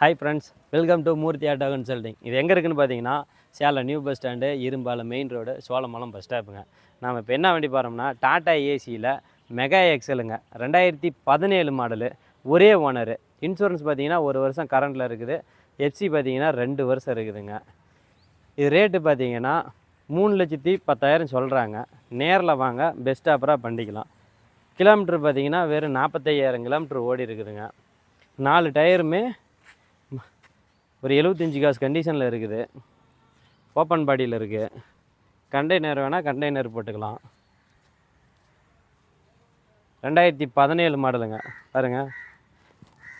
Hi friends welcome to Murthy auto consulting இது எங்கே இருக்குன்னு பார்த்தீங்கன்னா Salem new bus stand Irumbalam main road Cholamalam bus ஸ்டாப்புங்க நாம் இப்போ என்ன வண்டி போகிறோம்னா டாடா ஏசியில் மெகா எக்ஸலுங்க ரெண்டாயிரத்தி பதினேழு மாடலு ஒரே ஓனரு இன்சூரன்ஸ் பார்த்தீங்கன்னா ஒரு வருஷம் கரண்டில் இருக்குது. எஃப்சி பார்த்தீங்கன்னா ரெண்டு வருஷம் இருக்குதுங்க. இது ரேட்டு பார்த்தீங்கன்னா மூணு லட்சத்தி பத்தாயிரம் சொல்கிறாங்க நேரில் வாங்க பெஸ்ட் ஆஃபராக பண்ணிக்கலாம். கிலோமீட்டர் பார்த்தீங்கன்னா வெறும் நாற்பத்தையாயிரம் கிலோமீட்டர் ஓடி இருக்குதுங்க. நாலு டயருமே ஒரு எழுபத்தஞ்சி காசு கண்டிஷனில் இருக்குது. ஓப்பன் பாடியில் இருக்குது கண்டெய்னர் வேணால் கண்டெய்னர் போட்டுக்கலாம். ரெண்டாயிரத்தி பதினேழு மாடலுங்க பாருங்கள்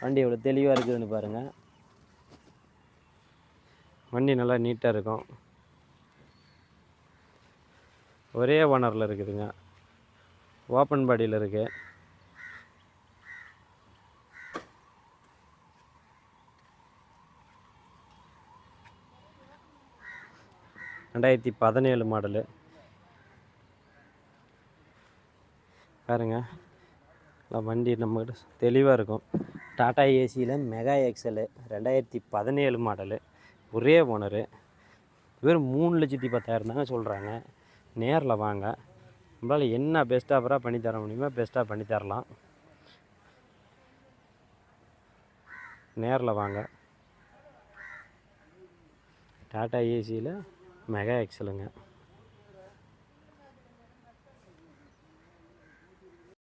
வண்டி எவ்வளோ தெளிவாக இருக்குதுன்னு பாருங்கள் வண்டி நல்லா நீட்டாக இருக்கும். ஒரே ஓனரில் இருக்குதுங்க. ஓப்பன் பாடியில் இருக்குது ரெண்டாயிரத்தி பதினேழு மாடலு. பாருங்க. வண்டி நம்மகிட்ட தெளிவாக இருக்கும். டாடா ஏசியில் மெகா எக்ஸலு ரெண்டாயிரத்தி பதினேழு மாடலு. ஒரே ஓனரு. வெறும் மூணு லட்சத்தி பத்தாயிரம் தாங்க சொல்கிறாங்க நேரில் வாங்க. நம்மளால் என்ன பெஸ்ட் ஆஃபராக பண்ணி தர முடியுமோ பெஸ்ட்டாக பண்ணி தரலாம். நேரில் வாங்க. டாடா ஏசியில் மெகா எக்ஸலுங்க